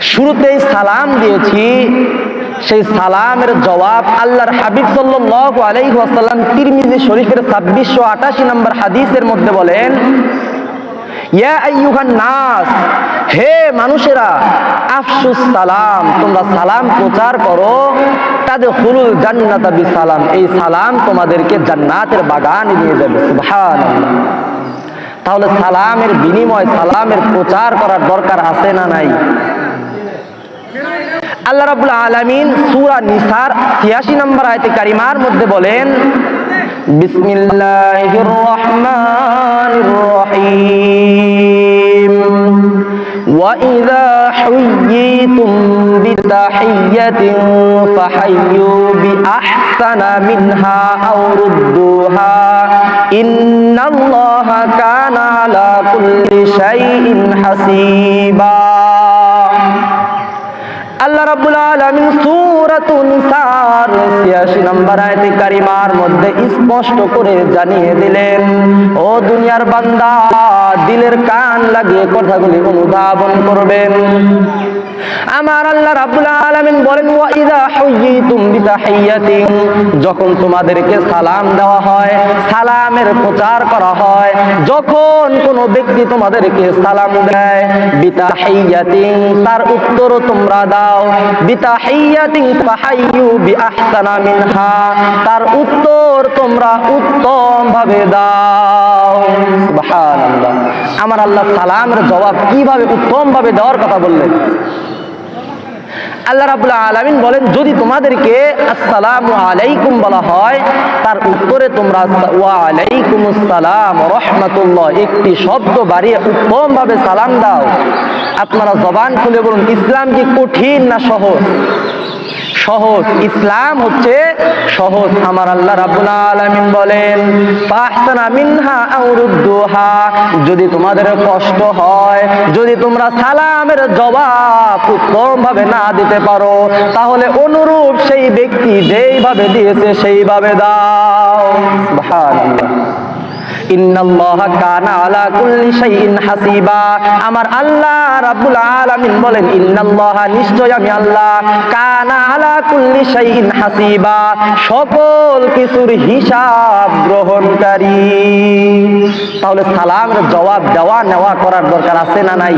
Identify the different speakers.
Speaker 1: শুরুতেই সালাম দিয়েছি। সেই সালামের জবাব আল্লাহর হাবিব সাল্লাল্লাহু আলাইহি ওয়াসাল্লাম তিরমিজি শরীফের ছাব্বিশশো আটাশি নম্বর হাদিসের মধ্যে বলেন নাস, হে মানুষেরা, আফসুস সালাম, তোমরা সালাম প্রচার করো। তাদের হুলুল জান্নাতা সালাম এই সালাম তোমাদেরকে জান্নাতের বাগানে নিয়ে যাবে। সুবহানাল্লাহ। তাহলে সালামের বিনিময়, সালামের প্রচার করার দরকার আছে না নাই? আল্লাহ রাব্বুল আলামিন সূরা নিসার 86 নম্বর আয়াতে কারিমার মধ্যে বলেন বিসমিল্লাহির রহমানির রহিম وإذا حييتم بتحية فحيوا بأحسن منها أو ردوها إن الله كان على كل شيء حسيبا আল্লাহ রাব্বুল আলামিন সূরাতুন নিসার 86 নম্বর আয়াতে কারিমার মধ্যে স্পষ্ট করে জানিয়ে দিলেন, ও দুনিয়ার বান্দা, দিলের কান লাগিয়ে কথাগুলি অনুধাবন করবেন। আমার আল্লাহ রাব্বুল আলামিন বলেন যখন তোমাদেরকে সালাম দেওয়া হয়, সালামের প্রচার করা হয়, যখন কোনো ব্যক্তি তোমাদেরকে সালাম দেয় বিতাহিয়াতিন তার উত্তর তোমরা দাও বিতাহিয়াতিন ফাহাইয়ু বিআহসানা তার উত্তর তোমরা উত্তম ভাবে দাও। সুবহানাল্লাহ। আমার আল্লাহ সালামের জবাব কীভাবে উত্তম ভাবে দেওয়ার কথা বললেন? আল্লাহ রাবুল্লাহ আলমিন বলেন, যদি তোমাদেরকে আসসালামু আলাইকুম বলা হয়, তার উত্তরে তোমরা ওয়া আলাইকুম আসসালাম রহমাতুল্লাহ একটি শব্দ বাড়িয়ে উত্তমভাবে সালাম দাও। আপনারা জবান খুলে বলুন, ইসলাম কি কঠিন না সহজ? সহজ ইসলাম হচ্ছে সহজ। আমার আল্লাহ রাব্বুল আলামিন বলেন, ফাহসানা মিনহা আও রুদ্দুহা। যদি তোমাদের কষ্ট হয়, যদি তোমরা সালামের জবাব উত্তম ভাবে না দিতে পারো, তাহলে অনুরূপ সেই ব্যক্তি যেইভাবে দিয়েছে সেইভাবে দাও। ইন্নাল্লাহা কানা আলা কুল্লি শাইইন হাসিবা। আমার আল্লাহ রাব্বুল আলামিন বলেন, ইন্নাল্লাহ নিশ্চয় আমি আল্লাহ, কানা আলা কুল্লি শাইইন হাসিবা। সকল কিছুর হিসাব গ্রহণকারী। তাহলে সালামের জবাব দেওয়া নেওয়া করার দরকার আছে না নাই?